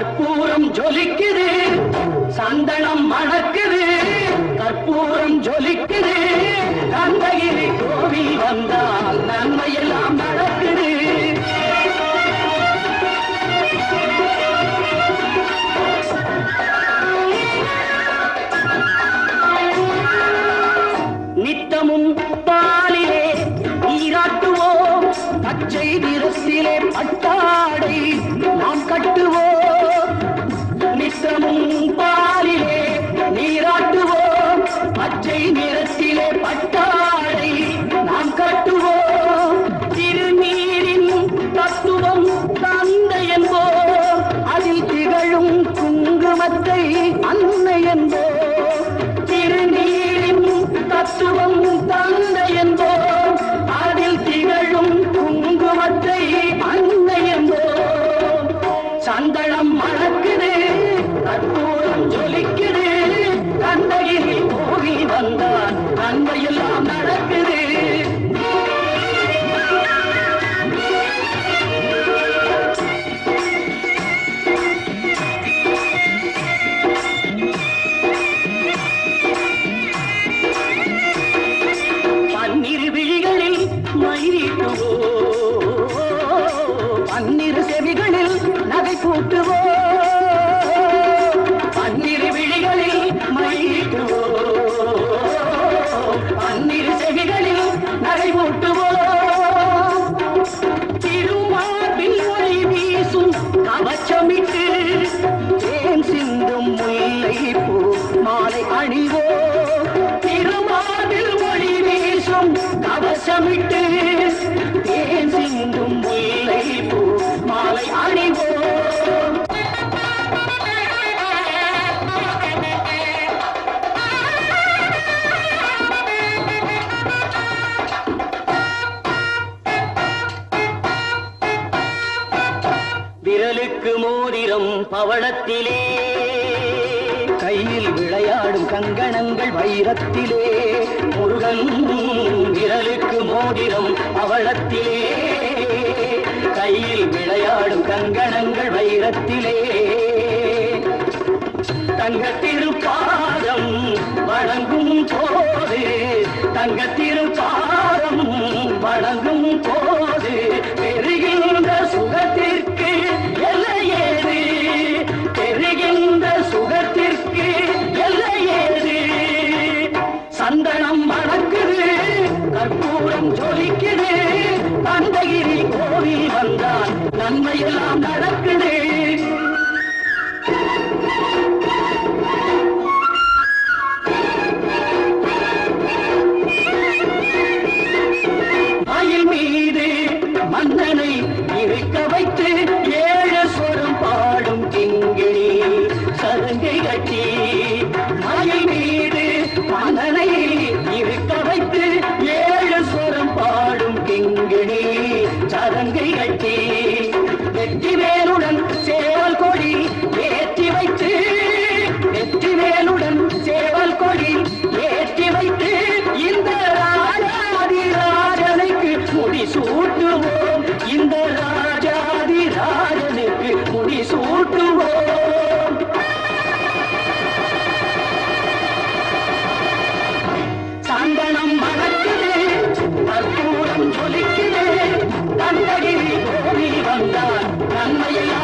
கற்பூரம் ஜொலிக்குது. சந்தனம் மணக்குது. கற்பூரம் ஜொலிக்குது. கந்தகிரி கோவில் வந்தால் நன்மையெல்லாம் நடக்குது. நித்தமும் பாலிலே நீராட்டுவோம். பச்சை நிறத்திலே பட்டாடை நாம் கட்டுவோம். குங்குமத்தை நகை பன்னிரு விழிகளில் மயிலிட்டுவோ? பன்னிரு செவிகளில் நகை திருமார்பில் ஒளி வீசும் கவச்சமிட்டு தேன் சிந்தும் முல்லை பூ மாலை அணிவோ? திருமார்பில் ஒளி வீசும் கவசமிட்டு விரலுக்கு மோதிரம் பவளத்திலே. கையில் விளையாடும் கங்கணங்கள் வைரத்திலே. முருகன் விரலுக்கு மோதிரம் பவளத்திலே. கையில் விளையாடும் கங்கணங்கள் வைரத்திலே. தங்க திருப்பாதம் வணங்கும் போது தங்க பூரம் ஜொலிக்குது. தந்தகிரி கோவில் வந்தான் நன்மையெல்லாம் நடக்குது. மயில் மீது மன்னனை இருக்க வைத்து சதங்கை வெற்றி வேலுடன் சேவல் கொடி ஏற்றி வைத்து வெற்றி வேலுடன் சேவல் கொடி ஏற்றி வைத்து இந்த ராஜாதி ராஜனுக்கு முடி சூட்டுவோம். இந்த ராஜாதி ராஜனுக்கு முடி சூட்டுவோம். சந்தனம் மணக்குது கற்பூரம் ஜொலிக்குது தந்தகிரி வந்தான் வந்தார்